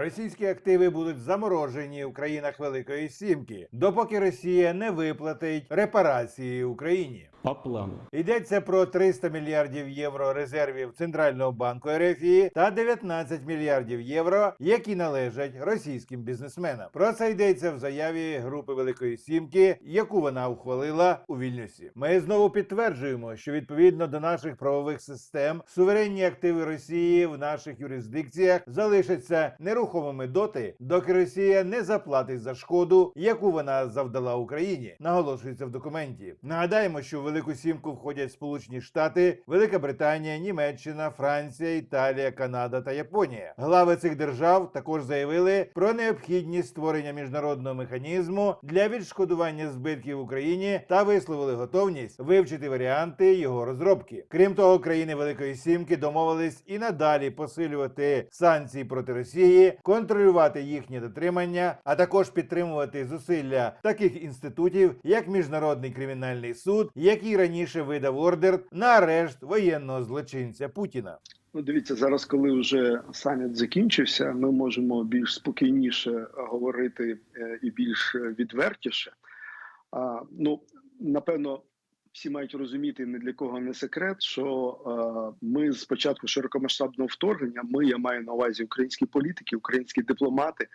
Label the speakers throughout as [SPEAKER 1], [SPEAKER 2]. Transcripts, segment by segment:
[SPEAKER 1] Російські активи будуть заморожені в країнах Великої Сімки, допоки Росія не виплатить репарації Україні.
[SPEAKER 2] По плану.
[SPEAKER 1] Йдеться про 300 мільярдів євро резервів Центрального банку РФ та 19 мільярдів євро, які належать російським бізнесменам. Про це йдеться в заяві групи Великої Сімки, яку вона ухвалила у Вільнюсі. Ми знову підтверджуємо, що відповідно до наших правових систем суверенні активи Росії в наших юрисдикціях залишаться нерухомими доти, доки Росія не заплатить за шкоду, яку вона завдала Україні. Наголошується в документі. Нагадаємо, що в Велику Сімку входять Сполучені Штати, Велика Британія, Німеччина, Франція, Італія, Канада та Японія. Глави цих держав також заявили про необхідність створення міжнародного механізму для відшкодування збитків в Україні та висловили готовність вивчити варіанти його розробки. Крім того, країни Великої Сімки домовились і надалі посилювати санкції проти Росії, контролювати їхнє дотримання, а також підтримувати зусилля таких інститутів, як Міжнародний кримінальний суд, який раніше видав ордер на арешт воєнного злочинця Путіна.
[SPEAKER 3] Ну, дивіться, зараз, коли вже саміт закінчився, ми можемо більш спокійніше говорити е, і більш відвертіше. А, ну, напевно, всі мають розуміти не для кого не секрет, що е, ми з початку широкомасштабного вторгнення, ми я маю на увазі українські політики, українські дипломати,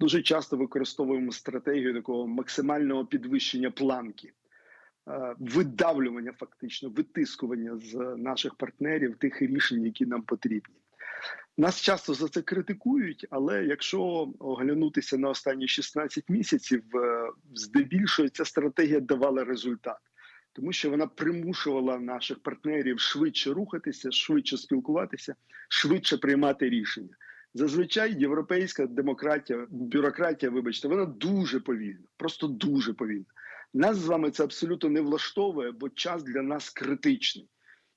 [SPEAKER 3] дуже часто використовуємо стратегію такого максимального підвищення планки. Е, Видавлювання, фактично, витискування з наших партнерів тих рішень, які нам потрібні. Нас часто за це критикують, але якщо оглянутися на останні 16 місяців, е, здебільшого ця стратегія давала результат, тому що вона примушувала наших партнерів швидше рухатися, швидше спілкуватися, швидше приймати рішення. Зазвичай європейська демократія, бюрократія, вибачте, вона дуже повільна, просто дуже повільна. Нас з вами це абсолютно не влаштовує, бо час для нас критичний.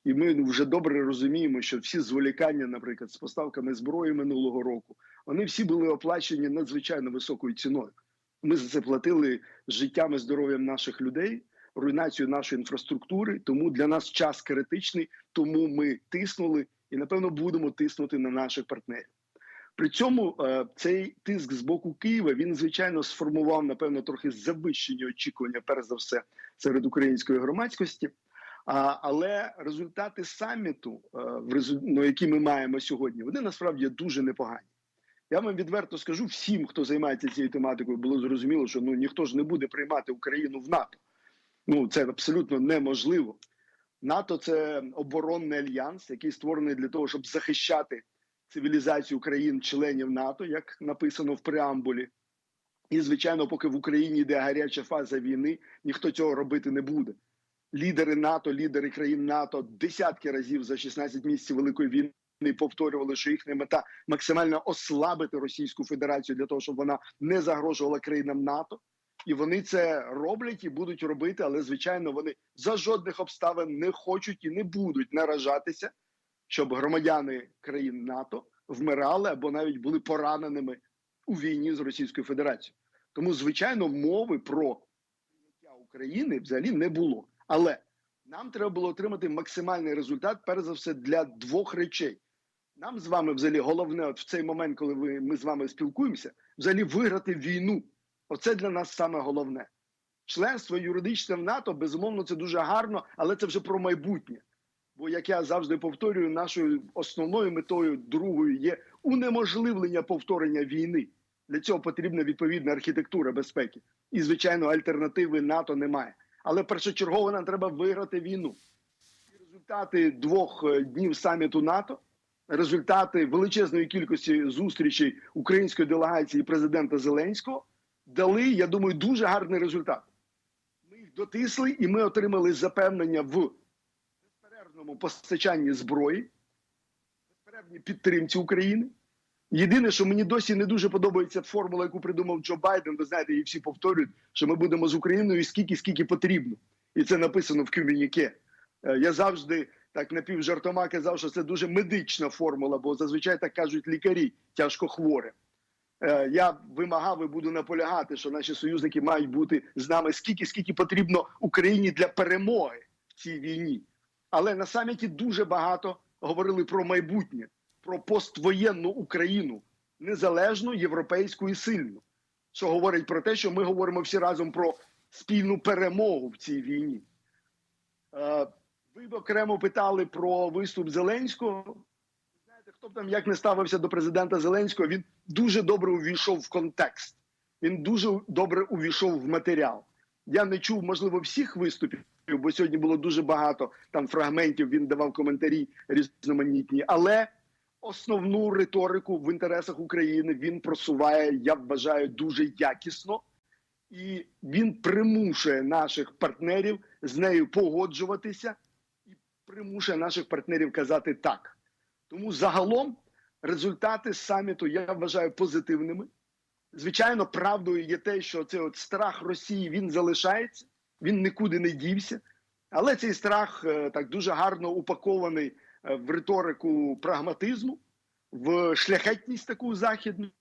[SPEAKER 3] І ми вже добре розуміємо, що всі зволікання, наприклад, з поставками зброї минулого року, вони всі були оплачені надзвичайно високою ціною. Ми за це платили життям і здоров'ям наших людей, руйнацію нашої інфраструктури. Тому для нас час критичний, тому ми тиснули і напевно будемо тиснути на наших партнерів. При цьому е, цей тиск з боку Києва він звичайно сформував напевно трохи завищені очікування, перш за все, серед української громадськості. Але результати саміту, е, ну, які ми маємо сьогодні, вони насправді дуже непогані. Я вам відверто скажу всім, хто займається цією тематикою, було зрозуміло, що ну ніхто ж не буде приймати Україну в НАТО. Ну це абсолютно неможливо. НАТО це оборонний альянс, який створений для того, щоб захищати цивілізацію країн-членів НАТО, як написано в преамбулі. І, звичайно, поки в Україні йде гаряча фаза війни, ніхто цього робити не буде. Лідери НАТО, лідери країн НАТО десятки разів за 16 місяців Великої війни повторювали, що їхня мета максимально ослабити Російську Федерацію для того, щоб вона не загрожувала країнам НАТО. І вони це роблять і будуть робити, але звичайно вони за жодних обставин не хочуть і не будуть наражатися, щоб громадяни країн НАТО вмирали або навіть були пораненими у війні з Російською Федерацією. Тому, звичайно, мови про прийняття України взагалі не було. Але нам треба було отримати максимальний результат, перш за все, для двох речей. Нам з вами, взагалі, головне, от в цей момент, коли ви, ми з вами спілкуємося, взагалі виграти війну. Оце для нас саме головне. Членство юридичне в НАТО, безумовно, це дуже гарно, але це вже про майбутнє. Бо, як я завжди повторюю, нашою основною метою другою є унеможливлення повторення війни. Для цього потрібна відповідна архітектура безпеки. І, звичайно, альтернативи НАТО немає. Але першочергово нам треба виграти війну. І результати двох е, днів саміту НАТО, результати величезної кількості зустрічей української делегації президента Зеленського дали, я думаю, дуже гарний результат. Ми їх дотисли, і ми отримали запевнення в безперервному постачанні зброї, безперервній підтримці України. Єдине, що мені досі не дуже подобається формула, яку придумав Джо Байден. Ви знаєте, її всі повторюють, що ми будемо з Україною скільки, скільки потрібно, і це написано в ком'юніке. Е, Я завжди так напівжартома казав, що це дуже медична формула, бо зазвичай так кажуть лікарі тяжко хворим. Е, Я вимагав і буду наполягати, що наші союзники мають бути з нами скільки, скільки потрібно Україні для перемоги в цій війні. Але на саміті дуже багато говорили про майбутнє, про поствоєнну Україну, незалежну, європейську і сильну, що говорить про те, що ми говоримо всі разом про спільну перемогу в цій війні. Е, Ви окремо питали про виступ Зеленського. Знаєте, хто б там як не ставився до президента Зеленського, він дуже добре увійшов в контекст. Він дуже добре увійшов в матеріал. Я не чув, можливо, всіх виступів, бо сьогодні було дуже багато там фрагментів. Він давав коментарі різноманітні, але основну риторику в інтересах України він просуває, я вважаю, дуже якісно, і він примушує наших партнерів з нею погоджуватися і примушує наших партнерів казати так. Тому загалом результати саміту я вважаю позитивними. Звичайно, правдою є те, що цей от страх Росії він залишається, він нікуди не дівся. Але цей страх е, так дуже гарно упакований е, в риторику прагматизму, в шляхетність таку західну,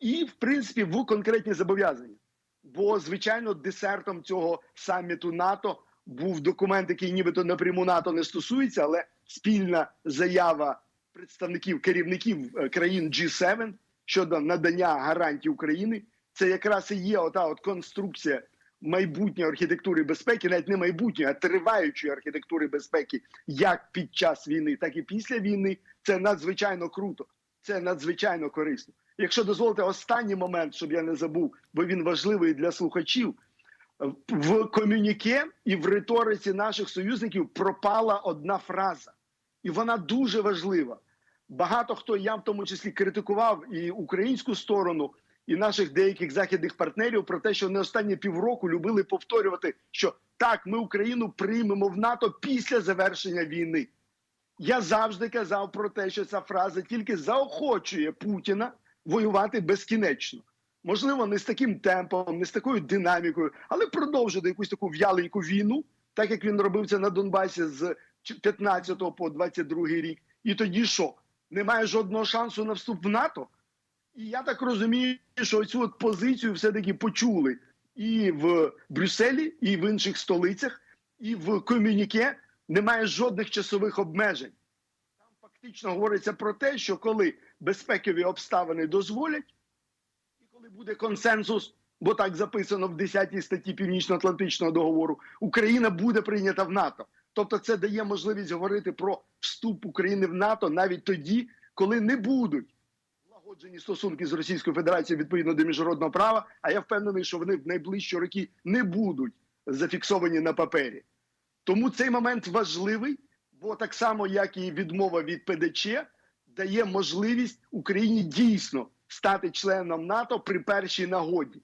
[SPEAKER 3] і, в принципі, в конкретні зобов'язання. Бо, звичайно, десертом цього саміту НАТО був документ, який нібито напряму НАТО не стосується, але спільна заява представників керівників е, країн G7 щодо надання гарантій України. Це якраз і є ота от конструкція майбутньої архітектури безпеки, навіть не майбутньої, а триваючої архітектури безпеки, як під час війни, так і після війни. Це надзвичайно круто, це надзвичайно корисно. Якщо дозволите останній момент, щоб я не забув, бо він важливий для слухачів. В комюніке і в риториці наших союзників пропала одна фраза, і вона дуже важлива. Багато хто я в тому числі критикував і українську сторону, і наших деяких західних партнерів про те, що не останні півроку любили повторювати, що так, ми Україну приймемо в НАТО після завершення війни. Я завжди казав про те, що ця фраза тільки заохочує Путіна воювати безкінечно. Можливо, не з таким темпом, не з такою динамікою, але продовжити якусь таку в'яленьку війну, так як він робив це на Донбасі з 15 по 22 рік. І тоді що? Немає жодного шансу на вступ в НАТО. І я так розумію, що цю от позицію все-таки почули і в Брюсселі, і в інших столицях, і в комюніке немає жодних часових обмежень. Там фактично говориться про те, що коли безпекові обставини дозволять, і коли буде консенсус, бо так записано в 10 статті Північно-Атлантичного договору, Україна буде прийнята в НАТО. Тобто, це дає можливість говорити про вступ України в НАТО навіть тоді, коли не будуть налагоджені стосунки з Російською Федерацією відповідно до міжнародного права. А я впевнений, що вони в найближчі роки не будуть зафіксовані на папері. Тому цей момент важливий, бо так само, як і відмова від ПДЧ, дає можливість Україні дійсно стати членом НАТО при першій нагоді.